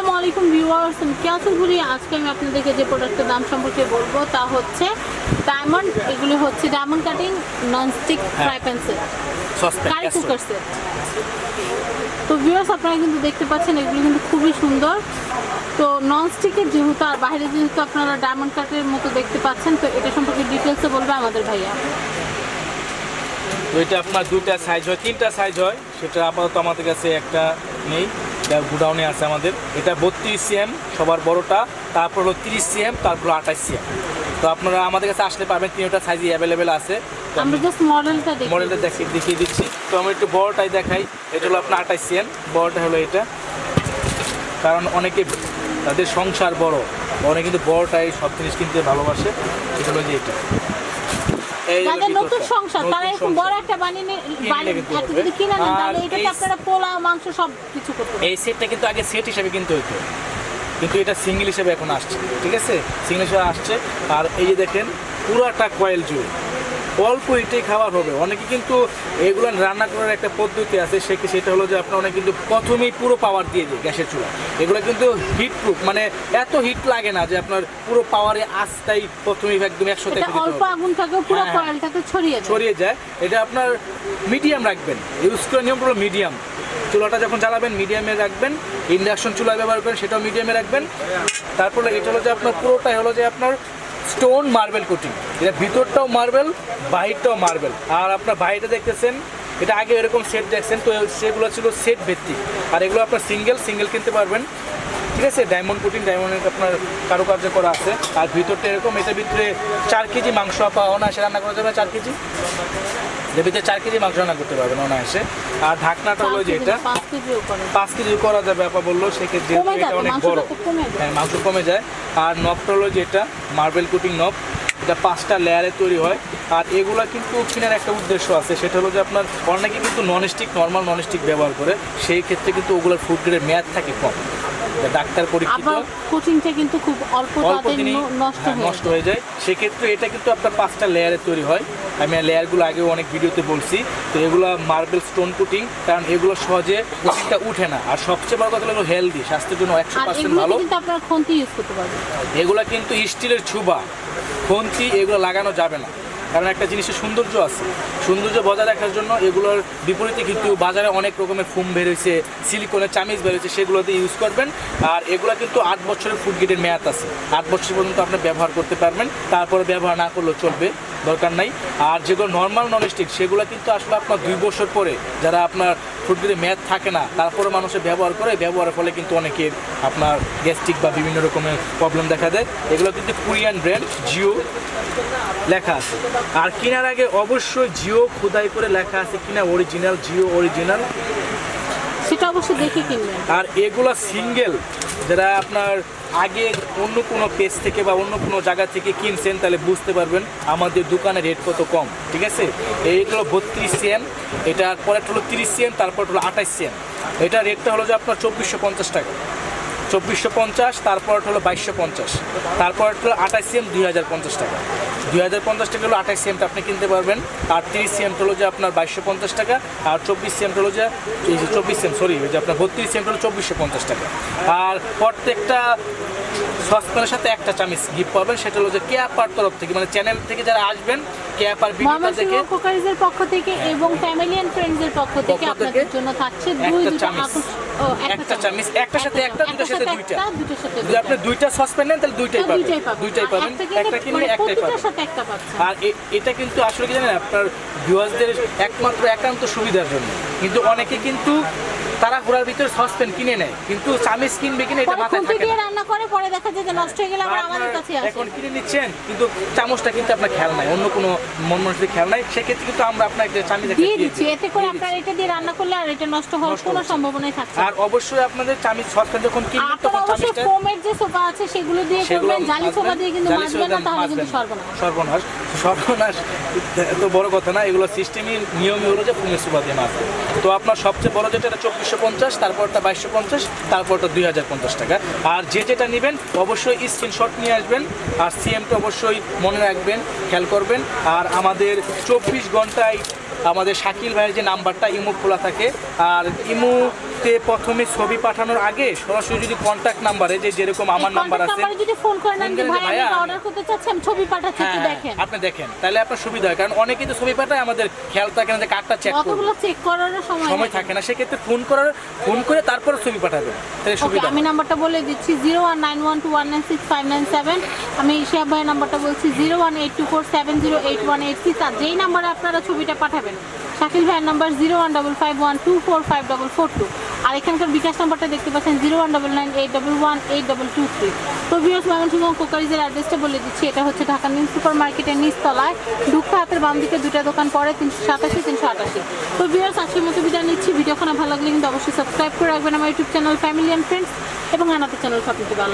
আসসালামু আলাইকুম ভিউয়ার্স আমি কেয়াসুল ঘুরি আজকে আমি আপনাদেরকে যে প্রোডাক্টের দাম সম্পর্কে বলব তা হচ্ছে ডায়মন্ড এগুলি হচ্ছে diamond cutting nonstick fry pan set curry cooker set তো ভিউয়ার্স আপনারা কিন্তু দেখতে পাচ্ছেন এগুলো কিন্তু খুবই সুন্দর। তো ননস্টিকের যেহেতু আর বাইরে যেহেতু আপনারা ডায়মন্ড কাটের মতো দেখতে পাচ্ছেন তো এটা সম্পর্কে ডিটেলসে বলবে আমাদের ভাইয়া। তো এটা আপনার দুইটা সাইজ হয় তিনটা সাইজ হয় সেটা আপাতত আমাদের কাছে একটা নেই। এটা গুডাউনে আছে আমাদের। এটা বত্রিশ সিএম সবার বড়টা। তারপর হলো তিরিশ সিএম তারপর আঠাশ সিএম। তো আপনারা আমাদের কাছে আসলে পাবেন তিনটা সাইজই অ্যাভেলেবেল আছে। তো আমরা জাস্ট মডেলটা দেখি মডেলটা দেখিয়ে দেখিয়ে দিচ্ছি। তো আমি একটু বড়টাই দেখাই। এটা হলো আপনার আঠাশ সিএম বড়টা হলো এটা। কারণ অনেকে তাদের সংসার বড় অনেকে কিন্তু বড়টাই সব জিনিস কিনতে ভালোবাসে। এটা হলো যে এটা। যাদের নতুন সংসার তারা এরকম বড় একটা বানিয়ে। যদি কিনে নেন তাহলে এটাতে আপনারা পোলা মাংস সব কিছু করতে এই সেটটা কিন্তু আগে সেট হিসেবে কিনতে হতো কিন্তু এটা সিঙ্গেল হিসেবে এখন আসছে ঠিক আছে? সিঙ্গেল হিসেবে আসছে। আর এই যে দেখেন পুরাটা কয়েল জুড়ে। অল্প এটাই খাবার হবে। অনেকে কিন্তু এগুলো রান্না করার একটা পদ্ধতি আছে সে সেটা হলো যে আপনার অনেক কিন্তু প্রথমেই পুরো পাওয়ার দিয়ে দিয়ে গ্যাসের চুলা। এগুলো কিন্তু হিট প্রুফ মানে এত হিট লাগে না যে আপনার পুরো পাওয়ারে আস্তাই প্রথমেই একদম একশো থেকে অল্প আগুন থাকেও পুরো হ্যাঁ। কয়েলটাকে ছড়িয়ে ছড়িয়ে যায়। এটা আপনার মিডিয়াম রাখবেন। ইউজ করার নিয়ম হলো মিডিয়াম চুলাটা যখন জ্বালাবেন মিডিয়ামে রাখবেন। ইন্ডাকশন চুলা ব্যবহার করেন সেটাও মিডিয়ামে রাখবেন। তারপরে এটা হলো যে আপনার পুরোটাই হলো যে আপনার স্টোন মার্বেল কোটিং এটা ভিতরটাও মার্বেল বাহিরটাও মার্বেল আর আপনার বাইরে দেখতেছেন এটা আগে এরকম সেট দেখছেন তো সেগুলো ছিল সেট ভিত্তিক। আর এগুলো আপনার সিঙ্গেল সিঙ্গেল কিনতে পারবেন। ঠিক আছে? ডায়মন্ড কোটিং ডায়মন্ডের আপনার কারুকার্য করা আছে। আর ভিতরটা এরকম এটার ভিতরে চার কেজি মাংস আপা অনায়াসে রান্না করা যাবে চার কেজি। এর ভিতরে চার কেজি মাংস রান্না করতে পারবেন অনায়াসে। আর ঢাকনাটা হলো যে এটা। পাঁচ কেজি করা যাবে আপা বলল। সেক্ষেত্রে এটা অনেক বড়। হ্যাঁ মাংস কমে যায়। আর নবটা হলো যেটা মার্বেল কুটিং নব এটা পাঁচটা লেয়ারে তৈরি হয়। আর এগুলা কিন্তু কেনার একটা উদ্দেশ্য আছে সেটা হলো যে আপনার অনেকে কিন্তু ননস্টিক নর্মাল ননস্টিক ব্যবহার করে। সেই ক্ষেত্রে কিন্তু ওগুলোর ফুড গ্রেডের মেয়াদ থাকে কম। ডাক্তার পরীক্ষিত কোচিংটা কিন্তু খুব অল্প নষ্ট হ্যাঁ, নষ্ট হয়ে যায়। সেক্ষেত্রে এটা কিন্তু আপনার পাঁচটা লেয়ারে তৈরি হয়। আমি লেয়ারগুলো আগেও অনেক ভিডিওতে বলছি। তো এগুলো মার্বেল স্টোন কুটিং কারণ এগুলো সহজে কুটিংটা উঠে না। আর সবচেয়ে বড় কথা হলো হেলদি স্বাস্থ্যের জন্য একশো পার্সেন্ট ভালো। কিন্তু আপনারা খন্তি ইউজ করতে পারবেন। এগুলো কিন্তু স্টিলের ছুবা। খন্তি এগুলো লাগানো যাবে না। কারণ একটা জিনিসের সৌন্দর্য আছে। সৌন্দর্য বজায় রাখার জন্য এগুলোর বিপরীতে কিন্তু বাজারে অনেক রকমের ফোম বেরোয়েছে সিলিকনের চামিজ বেরোয়েছে সেগুলোতে ইউজ করবেন। আর এগুলো কিন্তু আট বছরের ফুড গেটের মেয়াদ আছে। আট বছর পর্যন্ত আপনি ব্যবহার করতে পারবেন। তারপরে ব্যবহার না করলেও চলবে, দরকার নাই। আর যেগুলো নর্মাল ননস্টিক সেগুলো কিন্তু আসলে আপনার দুই বছর পরে যারা আপনার ফুড গেটের মেয়াদ থাকে না, তারপরে মানুষের ব্যবহার করে, ব্যবহারের ফলে কিন্তু অনেকের আপনার গ্যাস্ট্রিক বা বিভিন্ন রকমের প্রবলেম দেখা দেয়। এগুলো কিন্তু কোরিয়ান ব্র্যান্ড জিও লেখা আছে। আর কেনার আগে অবশ্যই জিও খোদাই করে লেখা আছে কিনা অরিজিনাল জিও অরিজিনাল সেটা অবশ্যই দেখে কিনবেন। আর এগুলো সিঙ্গেল যারা আপনার আগে অন্য কোনো পেজ থেকে বা অন্য কোনো জায়গা থেকে কিনছেন তাহলে বুঝতে পারবেন আমাদের দোকানের রেট কত কম ঠিক আছে? এইগুলো বত্রিশ সিএম এটার পরেরটা হলো তিরিশ সিএম তারপর হলো আঠাশ সিএম এটা রেটটা হলো যে আপনার চব্বিশশো পঞ্চাশ টাকা। চব্বিশশো পঞ্চাশ তারপর হলো বাইশশো পঞ্চাশ। তারপর হলো আঠাশ সিএম দুই হাজার পঞ্চাশ টাকা। দুই হাজার পঞ্চাশ টাকা হলো আঠাশ সিএমটা আপনি কিনতে পারবেন। আর তিরিশ সিএমটা হলো যে আপনার বাইশশো পঞ্চাশ টাকা, আর চব্বিশ সিএমটা হলো যে চব্বিশ সিএম সরি যে আপনার বত্রিশ সিএমটা হলো চব্বিশশো পঞ্চাশ টাকা। আর প্রত্যেকটা সসপ্যানের সাথে একটা চামিচ গিফট পাবেন সেটা হলো যে কেয়াপার তরফ থেকে মানে চ্যানেল থেকে যারা আসবেন কেয়াপার ভিডিওটা দেখে কুকারিজের পক্ষ থেকে এবং ফ্যামিলি এন্ড ফ্রেন্ডসের পক্ষ থেকে আপনাদের জন্য থাকছে দুই দুটো একটা চামিচ। একটার সাথে একটা দুটো সাথে দুইটা। একটা, দুটোর সাথে যদি। আপনি দুইটা সসপ্যান নেন তাহলে দুইটাই পাবেন। দুইটাই পাবেন। একটা একটা কিনলে মানে একটাই পাবেন। একটা আর এটা কিন্তু আসলে কি জানেন আপনার ভিউয়ার্সদের একমাত্র একান্ত সুবিধার জন্য। কিন্তু অনেকে কিন্তু তারা ঘোরার ভিতরে সসপ্যান কিনে নেয় কিন্তু চামিচ কিনবে কিনে এটা মাথায় থাকে না। রান্না করে পরে দেখা যায় যে নষ্ট হয়ে গেলে আবার আমাদের আপনার কাছে আসে। এখন কিনে নিচ্ছেন কিন্তু চামচটা কিন্তু আপনার খেয়াল নাই অন্য কোনো মন মানুষের খেয়াল নাই সেক্ষেত্রে কিন্তু আমরা আপনাকে চামিচ একটা দিয়ে দিয়ে দিচ্ছি এতে করে আপনার এটা দিয়ে রান্না করলে আর এটা নষ্ট হওয়ার কোনো সম্ভাবনাই থাকছে আর অবশ্যই আপনাদের চামিচ সসপ্যান যখন কিনবেন আপনারা তখন চামিচটা ফোমের যে সোফা আছে সেগুলো দিয়ে করবেন জালি সোফা দিয়ে কিন্তু মাজবেন না তাহলে কিন্তু সর্বনাশ সর্বনাশ সর্বনাশ এত বড় কথা না এগুলো সিস্টেমই নিয়মই হলো যে ফুমের সুবা দিয়ে মারবে তো আপনার সবচেয়ে বড় যেটা এটা চব্বিশশো পঞ্চাশ, তারপরটা বাইশশো পঞ্চাশ, তারপরটা দুই হাজার পঞ্চাশ টাকা। আর যে যেটা নেবেন, অবশ্যই স্ক্রিনশট নিয়ে আসবেন, আর সিএমটা অবশ্যই মনে রাখবেন, খেয়াল করবেন। আর আমাদের চব্বিশ ঘন্টায় আমাদের শাকিল ভাইয়ের যে নাম্বারটা ইমো খোলা থাকে আর ইমোতে প্রথমে ছবি পাঠানোর আগে সরাসরি যদি কন্ট্যাক্ট নাম্বারে যে যেরকম আমার নাম্বার আছে যদি ফোন করেন ভাই আমি অর্ডার করতে চাচ্ছি আমি ছবি পাঠাচ্ছি একটু হ্যাঁ, দেখেন। আপনি দেখেন তাহলে আপনার সুবিধা হয় কারণ অনেকেই তো ছবি পাঠায় আমাদের খেয়াল থাকে না যে কার্ডটা চেক করব। অতগুলো চেক করারও সময় সময় থাকে না সেক্ষেত্রে ফোন করার ফোন করে তারপরে ছবি পাঠাবেন তাহলে সুবিধা আমি নাম্বারটা বলে দিচ্ছি zero one nine one two one nine six five nine seven আমি শিয়া ভাইয়ের নাম্বারটা বলছি zero one eight two four seven zero eight one এইট সিক্স আর যেই নাম্বারে আপনারা ছবিটা পাঠাবেন শাকিল ভাইয়ের number zero one double five one two four five double four two আর এখানকার বিকাশ নাম্বারটা দেখতে পাচ্ছেন zero one double nine eight double one eight double two three তো ভিউস ময়মনসিংহ কোকারিজের অ্যাড্রেসটা বলে দিচ্ছি। এটা হচ্ছে ঢাকা নিউ সুপার মার্কেটের নিচতলায়। ঢুকতে হাতের বাম দিকে দুটা দোকান পরে তিনশো সাতাশি, তিনশো আটাশি। তো ভিউস আজকের মতো বিদায় নিচ্ছি। ভিডিওখানে ভালো লাগলে কিন্তু অবশ্যই সাবস্ক্রাইব করে রাখবেন আমার YouTube channel family and friends এবং আনাতে চ্যানেল সব